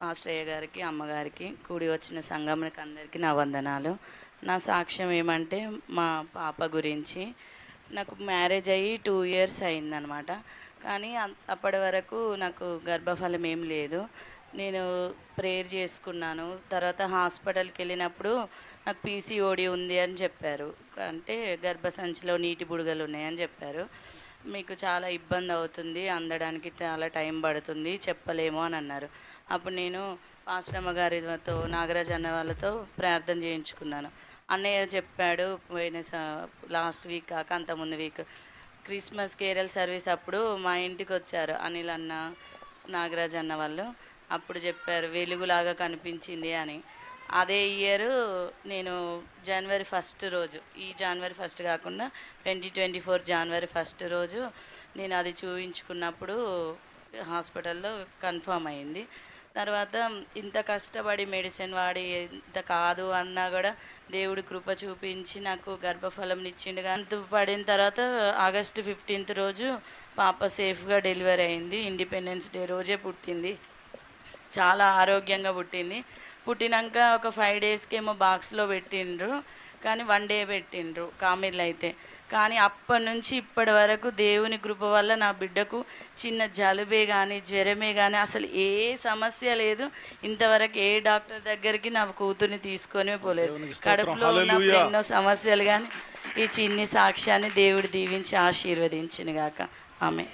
ఆశ్రయ గారికి అమ్మగారికి కూడి వచ్చిన సంఘమునికి అందరికీ నా వందనాలు. నా సాక్ష్యం ఏమంటే మా పాప గురించి. నాకు మ్యారేజ్ అయ్యి టూ ఇయర్స్ అయిందనమాట. కానీ అప్పటి వరకు నాకు గర్భఫలం ఏం లేదు. నేను ప్రేయర్ చేసుకున్నాను. తర్వాత హాస్పిటల్కి వెళ్ళినప్పుడు నాకు పీసీఓడి ఉంది అని చెప్పారు. అంటే గర్భసంచిలో నీటి బుడగలు ఉన్నాయని చెప్పారు. మీకు చాలా ఇబ్బంది అవుతుంది అందడానికి చాలా టైం పడుతుంది చెప్పలేము అని అన్నారు. అప్పుడు నేను ఆశ్రమ గారితో నాగరాజ్ అన్న వాళ్ళతో ప్రార్థన చేయించుకున్నాను. అన్నయ్య చెప్పాడు పోయిన లాస్ట్ వీక్ కాక అంత ముందు వీక్ క్రిస్మస్ కేరల్ సర్వీస్ అప్పుడు మా ఇంటికి వచ్చారు అనిల్ అన్న నాగరాజ్ అన్న వాళ్ళు. అప్పుడు చెప్పారు వెలుగులాగా కనిపించింది అని. అదే ఇయర్ నేను జనవరి ఫస్ట్ రోజు. ఈ జనవరి ఫస్ట్ కాకుండా ట్వంటీ ట్వంటీ ఫోర్ జనవరి ఫస్ట్ రోజు నేను అది చూపించుకున్నప్పుడు హాస్పిటల్లో కన్ఫర్మ్ అయింది. తర్వాత ఇంత కష్టపడి మెడిసిన్ వాడి ఇంత కాదు అన్నా కూడా దేవుడి కృప చూపించి నాకు గర్భఫలం ఇచ్చిండు కానీ పడిన తర్వాత ఆగస్టు ఫిఫ్టీన్త్ రోజు పాప సేఫ్గా డెలివరీ అయింది. ఇండిపెండెన్స్ డే రోజే పుట్టింది. చాలా ఆరోగ్యంగా పుట్టింది. పుట్టినాక ఒక ఫైవ్ డేస్కి ఏమో బాక్స్లో పెట్టిండ్రు. కానీ వన్ డే పెట్టిండ్రు కామిర్లు అయితే. కానీ అప్పటి నుంచి ఇప్పటి వరకు దేవుని కృప వల్ల నా బిడ్డకు చిన్న జలుబే కానీ జ్వరమే కానీ అసలు ఏ సమస్య లేదు. ఇంతవరకు ఏ డాక్టర్ దగ్గరికి నా కూతుర్ని తీసుకొని పోలేదు. కడుపులో ఉన్నప్పుడు. ఎన్నో సమస్యలు కానీ ఈ చిన్ని సాక్ష్యాన్ని దేవుడు దీవించి ఆశీర్వదించిన గాక ఆమె